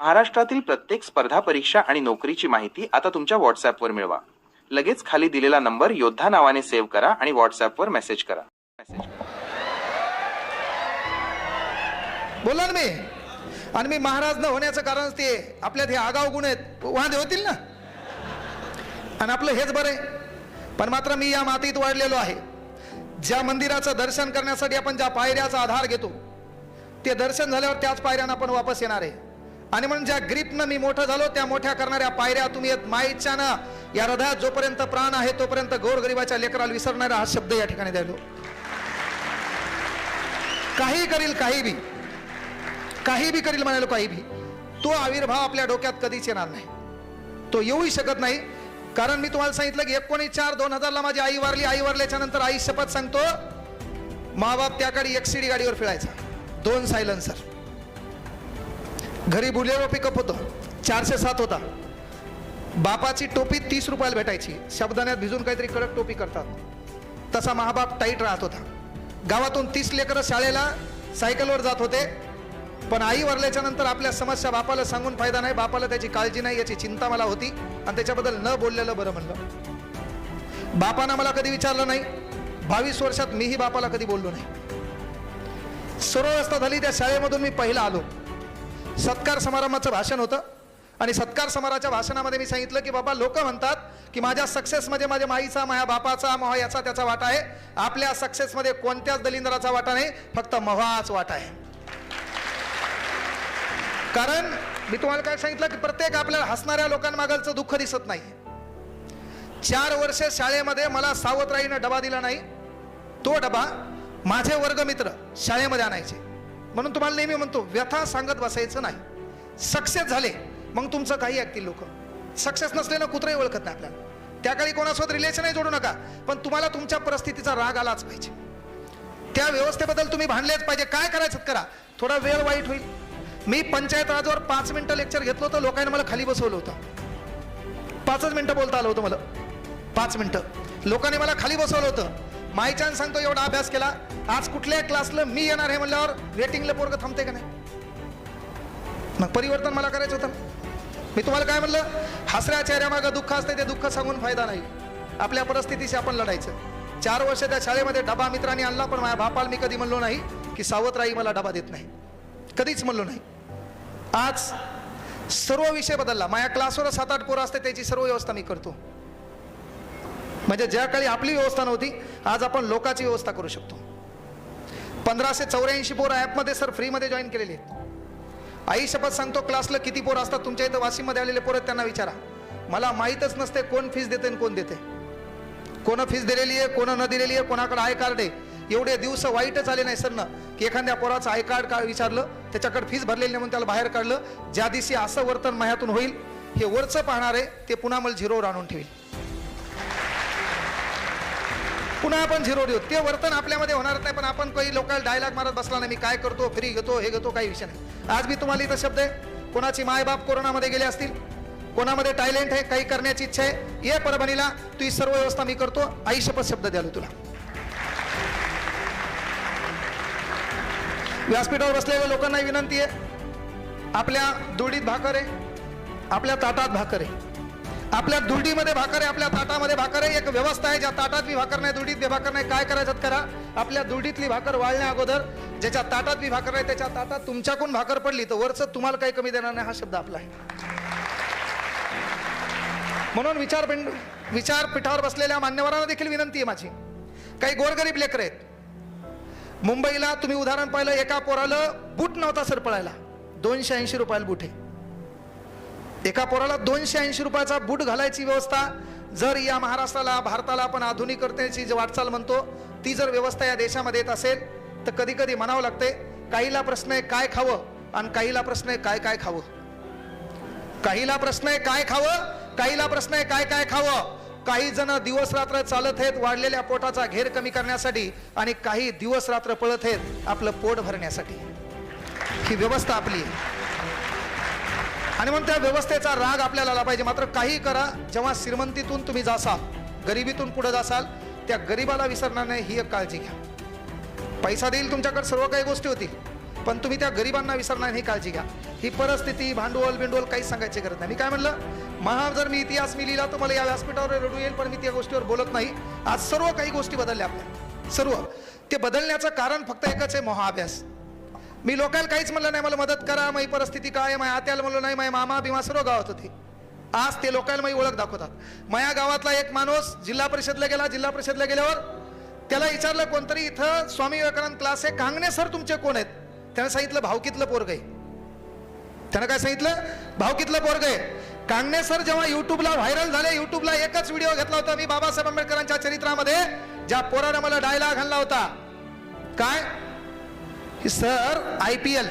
महाराष्ट्रातील प्रत्येक स्पर्धा परीक्षा आणि नोकरीची माहिती आता तुमच्या व्हॉट्सॲपवर मिळवा. लगेच खाली दिलेला नंबर योद्धा नावाने सेव्ह करा आणि व्हॉट्सॲपवर मेसेज करा. मेसेज बोला ना मी. आणि मी महाराज न होण्याचं कारण ते आपल्यात हे आगाव गुण आहेत. वादे होतील ना? आणि आपलं हेच बरं आहे. पण मात्र मी या मातीत वाढलेलो आहे. ज्या मंदिराचं दर्शन करण्यासाठी आपण ज्या पायऱ्याचा आधार घेतो ते दर्शन झाल्यावर त्याच पायऱ्यांना आपण वापस येणार आहे. आणि म्हणून ज्या ग्रीपनं मी मोठं झालो त्या मोठ्या करणाऱ्या पायऱ्या तुम्ही येत माईच्यानं या हृदयात जोपर्यंत प्राण आहे तोपर्यंत गोरगरिबाच्या लेकराला विसरणारा हा शब्द या ठिकाणी द्यायलो. काही करील काही बी. काही बी करील म्हणालो काही बी. तो आविर्भाव आपल्या डोक्यात कधीच येणार नाही. तो येऊही शकत नाही. कारण मी तुम्हाला सांगितलं की एकोणीस चार दोन हजारला माझी आई वारली आई वारल्याच्या नंतर आई शपथ सांगतो माबाप त्याकडे एक सीडी गाडीवर फिरायचा. दोन सायलन्सर. घरी बुलेरो पिकअप होतं. चारशे सात होता. बापाची टोपी तीस रुपयाला भेटायची. शब्दाण्यात भिजून काहीतरी कडक टोपी करतात. तसा महाबाप टाईट राहत होता. गावातून तीस लेकरं शाळेला सायकलवर जात होते. पण आई वरल्याच्या नंतर आपल्या समस्या बापाला सांगून फायदा नाही. बापाला त्याची काळजी नाही याची चिंता मला होती. आणि त्याच्याबद्दल न बोललेलं बरं म्हणलं. बापानं मला कधी विचारलं नाही. बावीस वर्षात मीही बापाला कधी बोललो नाही. सर्व अवस्था झाली त्या शाळेमधून मी पहिला आलो. सत्कार समारंभाचं भाषण होतं. आणि सत्कार समाराच्या भाषणामध्ये मी सांगितलं की बाबा लोक म्हणतात की माझ्या सक्सेसमध्ये माझ्या माईचा माझ्या बापाचा महा याचा त्याचा वाटा आहे. आपल्या सक्सेसमध्ये कोणत्याच दलिंदराचा वाटा नाही फक्त महाच वाटा आहे. कारण मी तुम्हाला काय सांगितलं की प्रत्येक आपल्याला हसणाऱ्या लोकांमागलचं दुःख दिसत नाही. चार वर्ष शाळेमध्ये मला सावतराईनं डबा दिला नाही. तो डबा माझे वर्गमित्र शाळेमध्ये आणायचे. म्हणून तुम्हाला नेहमी म्हणतो व्यथा सांगत बसायचं नाही. सक्सेस झाले मग तुमचं काही ऐकतील लोक. सक्सेस नसलेलं कुत्रही ओळखत नाही आपल्याला. त्या काळी कोणासोबत रिलेशनही जोडू नका पण तुम्हाला तुमच्या परिस्थितीचा राग आलाच पाहिजे. त्या व्यवस्थेबद्दल तुम्ही भांडलेच पाहिजे. काय करायचं करा. थोडा वेळ वाईट होईल. मी पंचायत राजवर पाच मिनिटं लेक्चर घेतलं होतं लोकांनी मला खाली बसवलं होतं. पाचच मिनिटं बोलता आलं होतं मला. पाच मिनिटं. लोकांनी मला खाली बसवलं होतं. मायच्यान सांगतो एवढा अभ्यास केला आज कुठल्या क्लासला मी येणार आहे म्हणल्यावर वेटिंगला पोरग थांबते का नाही? मग परिवर्तन मला करायचं होतं. मी तुम्हाला काय म्हणलं? हसऱ्या चेहऱ्यामागं दुःख असते ते दुःख सांगून फायदा नाही. आपल्या परिस्थितीशी आपण लढायचं. चार वर्ष त्या शाळेमध्ये डबा मित्रांनी आणला पण माझ्या बापाला मी कधी म्हणलो नाही की सावतराई मला डबा देत नाही. कधीच म्हणलो नाही. आज सर्व विषय बदलला. माझ्या क्लासवर सात आठ पोरं असते त्याची सर्व व्यवस्था मी करतो. म्हणजे ज्या काळी आपली व्यवस्था नव्हती आज आपण लोकांची व्यवस्था करू शकतो. पंधराशे चौऱ्याऐंशी पोरं ॲपमध्ये सर फ्रीमध्ये जॉईन केलेली आहेत. आई शपथ सांगतो क्लासला किती पोर असतात? तुमच्या इथं वाशिममध्ये आलेले पोरं त्यांना विचारा. मला माहीतच नसते कोण फीस देते आणि कोण देते. कोण फीस दिलेली आहे कोण न दिलेली आहे कोणाकडे आय कार्ड आहे? एवढे दिवस वाईटच आले नाही सर ना की एखाद्या पोराचं आय कार्ड का विचारलं? त्याच्याकडे फीस भरलेली नाही म्हणून त्याला बाहेर काढलं. ज्या दिवशी असं वर्तन माह्यातून होईल हे वरचं पाहणार आहे ते पुन्हा मला झिरोवर आणून ठेवेल. पुन्हा आपण झिरो देऊ. ते वर्तन आपल्यामध्ये होणार नाही पण आपण काही लोकल डायलॉग मारत बसला नाही मी काय करतो फ्री घेतो हे घेतो काही विषय नाही. आज मी तुम्हाला इथं शब्द आहे कोणाची मायबाप कोरोनामध्ये गेले असतील कोणामध्ये टॅलेंट आहे काही करण्याची इच्छा आहे ये परभणीला तू ही सर्व व्यवस्था मी करतो आई शपथ शब्द द्यालो तुला. व्यासपीठावर बसलेल्या लोकांना विनंती आहे आपल्या दुडीत भाकर आहे आपल्या ताटात भाकर आहे. आपल्या दुर्डीमध्ये भाकर आहे आपल्या ताटामध्ये भाकर आहे. एक व्यवस्था आहे ज्या ताटात बी भाकर नाही दुर्डीत भाकर नाही. काय करायचं करा? आपल्या दुर्डीतली भाकर वाळण्या अगोदर ज्याच्या ताटात बी भाकर नाही त्याच्या ताटात तुमच्याकडून भाकर पडली तर वरचं तुम्हाला काही कमी देणार नाही हा शब्द आपला आहे. म्हणून विचार विचारपीठावर बसलेल्या मान्यवरांना देखील विनंती आहे माझी. काही गोरगरीब लेकर आहेत. मुंबईला तुम्ही उदाहरण पाहिलं एका पोराला बूट नव्हता सर पळायला दोनशे ऐंशी रुपयाला बूट आहे. एका पोराला दोनशे ऐंशी रुपयाचा बूट घालायची व्यवस्था. जर या महाराष्ट्राला भारताला आपण आधुनिक करण्याची जी वाटचाल म्हणतो ती जर व्यवस्था या देशामध्ये येत असेल तर कधी कधी म्हणावं लागते काहीला प्रश्न आहे काय खावं आणि काहीला प्रश्न आहे काय काय खावं. काहीला प्रश्न आहे काय खावं काहीला प्रश्न आहे काय काय खावं. काही जण दिवस रात्र चालत आहेत वाढलेल्या पोटाचा घेर कमी करण्यासाठी आणि काही दिवस रात्र पळत आहेत आपलं पोट भरण्यासाठी. ही व्यवस्था आपली आहे. आणि म्हणून त्या व्यवस्थेचा राग आपल्याला आला पाहिजे. मात्र काही करा. जेव्हा श्रीमंतीतून तुम्ही जासाल गरिबीतून पुढे जासाल त्या गरिबाला विसरणार नाही ही एक काळजी घ्या. पैसा देईल तुमच्याकडे सर्व काही गोष्टी होतील पण तुम्ही त्या गरिबांना विसरणार नाही ही काळजी घ्या. ही परिस्थिती भांडवल बिंडवल काहीच सांगायची गरज नाही. मी काय म्हणलं? महा जर मी इतिहास मी लिहिला तर मला या व्यासपीठावर रडू येईल पण मी त्या गोष्टीवर बोलत नाही. आज सर्व काही गोष्टी बदलल्या आपल्या. सर्व. ते बदलण्याचं कारण फक्त एकच आहे महाअभ्यास मी लोकांना काहीच म्हणलं नाही मला मदत करा माझी परिस्थिती काय माझ्या आत्याला म्हणलो नाही माझ्या मामा बिमा सर्व गावात होते. आज ते लोकांना माझी ओळख दाखवतात. माझ्या गावातला एक माणूस जिल्हा परिषदला गेला जिल्हा परिषदला गेल्यावर त्याला विचारलं कोणतरी इथं स्वामी विवेकानंद क्लास आहे कांगणे सर तुमचे कोण आहेत? त्यानं सांगितलं भावकीतलं पोरग आहे. त्यानं काय सांगितलं? भावकीतलं पोरग आहे. कांगणे सर जेव्हा युट्यूबला व्हायरल झाले युट्यूबला एकच व्हिडिओ घेतला होता मी बाबासाहेब आंबेडकरांच्या चरित्रामध्ये ज्या पोरानं मला डायलॉग घालला होता. काय? Sir I P L.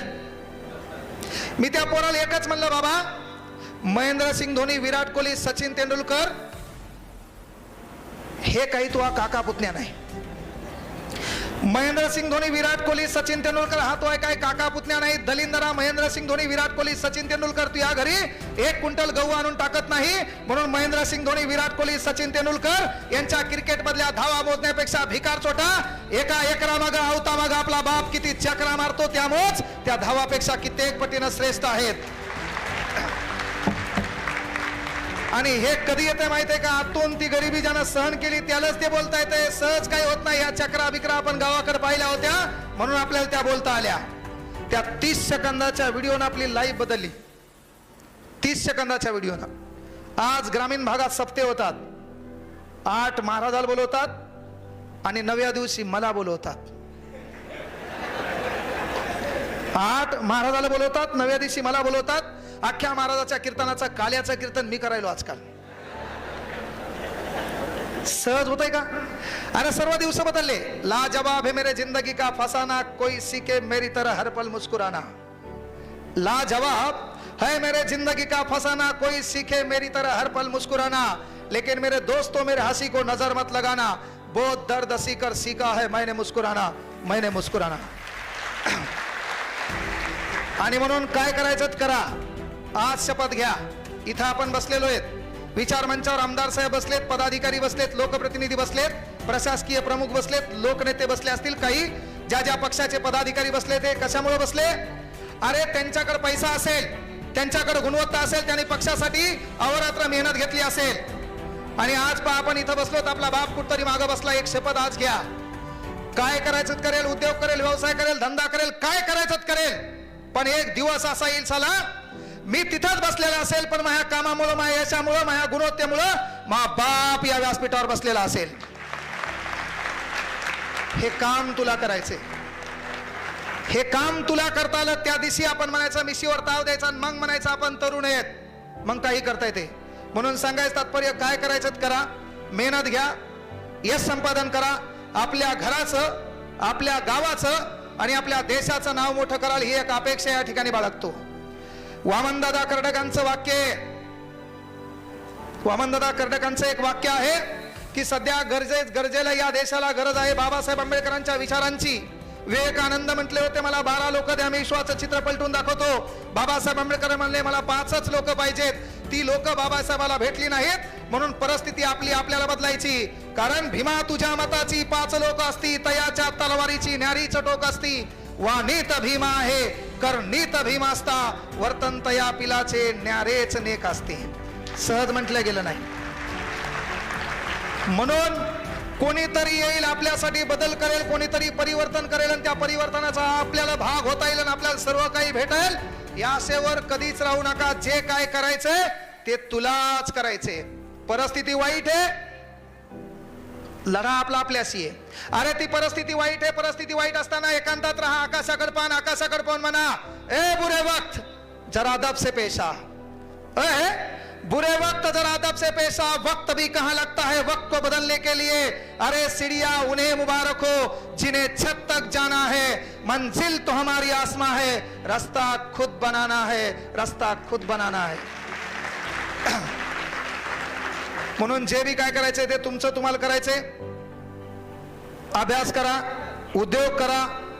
मी त्या पोराला एकच म्हणलं बाबा महेंद्रसिंग धोनी विराट कोहली सचिन तेंडुलकर हे काही तुझा काका पुतण्या नाही. महेंद्रसिंग धोनी विराट कोहली सचिन तेंडुलकर हा तो आहे काय? काका पुतण्या नाही दलिंदरा महेंद्रसिंग धोनी विराट कोहली सचिन तेंडुलकर तू या घरी एक क्विंटल गहू आणून टाकत नाही. म्हणून महेंद्रसिंग धोनी विराट कोहली सचिन तेंडुलकर यांच्या क्रिकेट मधल्या धावा मोजण्यापेक्षा भिकार छोटा. एका एकरा माग आवता माग आपला बाप किती चक्रा मारतो त्यामुळेच त्या धावापेक्षा कित्येक पटीनं श्रेष्ठ आहेत. आणि हे कधी येते माहिती आहे का? आतून ती गरिबी ज्यानं सहन केली त्यालाच ते बोलता येते सहज काही होत नाही. या चक्रा बिक्रा आपण गावाकडे पाहिल्या होत्या. म्हणून आपल्याला त्या बोलता आल्या. त्या तीस सेकंदाच्या व्हिडिओनं आपली लाईफ बदलली. तीस सेकंदाच्या व्हिडिओनं. आज ग्रामीण भागात सप्ते होतात. आठ महाराजाला बोलवतात आणि नव्या दिवशी मला बोलवतात. आठ महाराजाला बोलवतात नव्या दिवशी मला बोलवतात अख्ख्या महाराजाच्या कीर्तनाचं काल्याचं कीर्तन मी करायलो आजकाल. सहज होतय का? अरे सर्व दिवस बदलले. ला जवाब है मेरे जिंदगी का फसाना कोई सीखे मेरी तरह हर पल मुस्कुराना. ला जवाब है मेरे जिंदगी का फसाना कोई सीखे मेरी तरह हर पल मुस्कुराना. लेकिन मेरे दोस्तों मेरे हंसी को नजर मत लगाना. बहुत दर्द सीकर कर सीखा है मैंने मुस्कुराना मैंने मुस्कुराना. आणि म्हणून काय करायचं करा. आज शपथ घ्या. इथं आपण बसलेलो आहेत. विचार मंचावर आमदार साहेब बसलेत पदाधिकारी बसलेत लोकप्रतिनिधी बसलेत प्रशासकीय प्रमुख बसलेत लोकनेते बसले असतील काही. ज्या ज्या पक्षाचे पदाधिकारी बसले ते कशामुळे बसले? अरे त्यांच्याकडे पैसा असेल त्यांच्याकडे गुणवत्ता असेल त्यांनी पक्षासाठी अहोरात्र मेहनत घेतली असेल. आणि आज पहा आपण इथं बसलो तर आपला बाप कुठतरी मागं बसला एक शपथ आज घ्या. काय करायचं करेल उद्योग करेल व्यवसाय करेल धंदा करेल काय करायचं करेल? पण एक दिवस असा येईल चला मी तिथंच बसलेला असेल पण माझ्या कामामुळं माझ्या यशामुळं माझ्या गुणवत्तेमुळं मा बाप या व्यासपीठावर बसलेला असेल. हे काम तुला करायचे हे काम तुला करता आलं त्या दिवशी आपण म्हणायचं मिशीवर ताव द्यायचा आणि मग म्हणायचं आपण तरुण आहेत. मग काही करता येते. म्हणून सांगायचं तात्पर्य काय करायचं करा. मेहनत घ्या. यश संपादन करा. आपल्या घराचं आपल्या गावाचं आणि आपल्या देशाचं नाव मोठं कराल ही एक अपेक्षा या ठिकाणी बाळगतो. वामनदादा कर्डकांचं वाक्य वामनदादा कर्डकांचं एक वाक्य आहे की सध्या गरजे गरजेला या देशाला गरज आहे बाबासाहेब आंबेडकरांच्या विचारांची. विवेकानंद म्हटले होते मला बारा लोक द्या मी विश्वाचं चित्र पलटून दाखवतो. बाबासाहेब आंबेडकर म्हणले मला पाचच लोक पाहिजेत. ती लोक बाबासाहेबाला भेटली नाहीत म्हणून परिस्थिती आपली आपल्याला बदलायची. कारण भीमा तुझ्या मताची पाच लोक असती तयाच्या तलवारीची न्यारी चटोक असती. वा नीत भीमा आहे कर नीत भीमा असता वर्तन तया पिलाचे न्यारेच नेक असते. सहज म्हटलं गेलं नाही. म्हणून कोणीतरी येईल आपल्यासाठी बदल करेल कोणीतरी परिवर्तन करेल आणि त्या परिवर्तनाचा आपल्याला भाग होता येईल आणि आपल्याला सर्व काही भेटेल. या सेवर कधीच राहू नका. जे काय करायचंय ते तुलाच करायचे परिस्थिती वाईट आहे. लढा आपला आपल्याशी आहे. अरे ती परिस्थिती वाईट आहे. परिस्थिती वाईट असताना एकांतात राहा. आकाशाकडे पान आकाशाकडे पाहून म्हणा ए बुरे वक्त जरा दब से पेशा ए बुरे वक्त जरा अदब से पेशा वक्त भी कहाँ लगता है वक्त को बदलने के लिए? अरे सीढ़िया उन्हें मुबारक हो जिन्हें छत तक जाना है। मंजिल तो हमारी आसमा है। रास्ता खुद बनाना है रास्ता खुद बनाना है। म्हणून जे बी काय करायचे ते तुमचं तुम्हाला करायचे? अभ्यास करा उद्योग करा